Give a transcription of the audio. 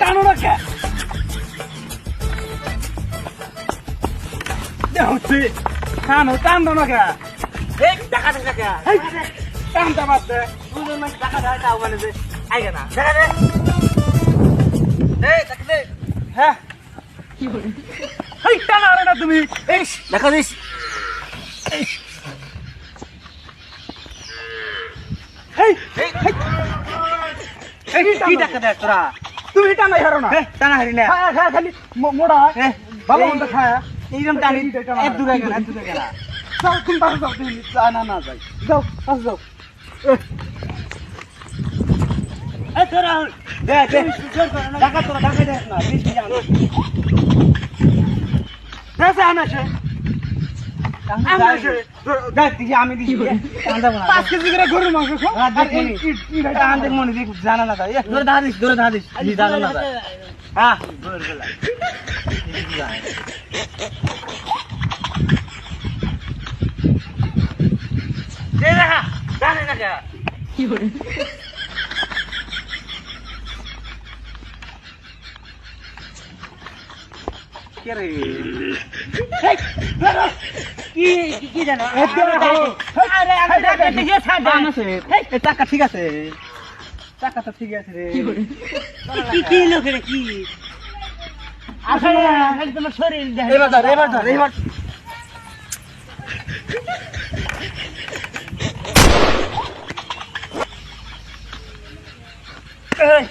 টানো না কে? হচ্ছে টানো টানো না কে? টাকা টাকা কে? টানটা বাদে দুজন মানে টাকা দেয়, তাও মানে যে আইগে না দেখা দে। এই, টাকা দে। হ্যাঁ। এই টানা আরে না তুমি। এই, দেখা দিস। এই এই এই কি টাকা দেয় তোরা? তুমি টানা হারো না। টানা হারি না। খায়া খায়া খালি মোড়া। ভালো মন্দ খায়া। এইরকম টানি এক দূরে গেল এক দূরে গেল। যাও তুমি পাশে যাও তুমি না না না যাই। যাও পাশে যাও। এ। তোরা দে দে টাকা তোরা টাকা দে না বিশ টাকা আনো দেশে আনাছে দেখ দিছি আমি দিছি পাঁচ কেজি করে গরুর মাংস খাও আর এই ইট- ইট এটা আনতে মনে দিই জানা না তাই ধরে ধা দিস ধরে ধা দিস জি জানা না তাই হ্যাঁ ধরে গেলা দে দেখা জানে না টাকা আছে। এই ঠিক আছে। টাকা তো ঠিক আছে রে। কি কি লোক রে কি? আসলে একদম শরীর এবার ধর এবার ধর এবার এই।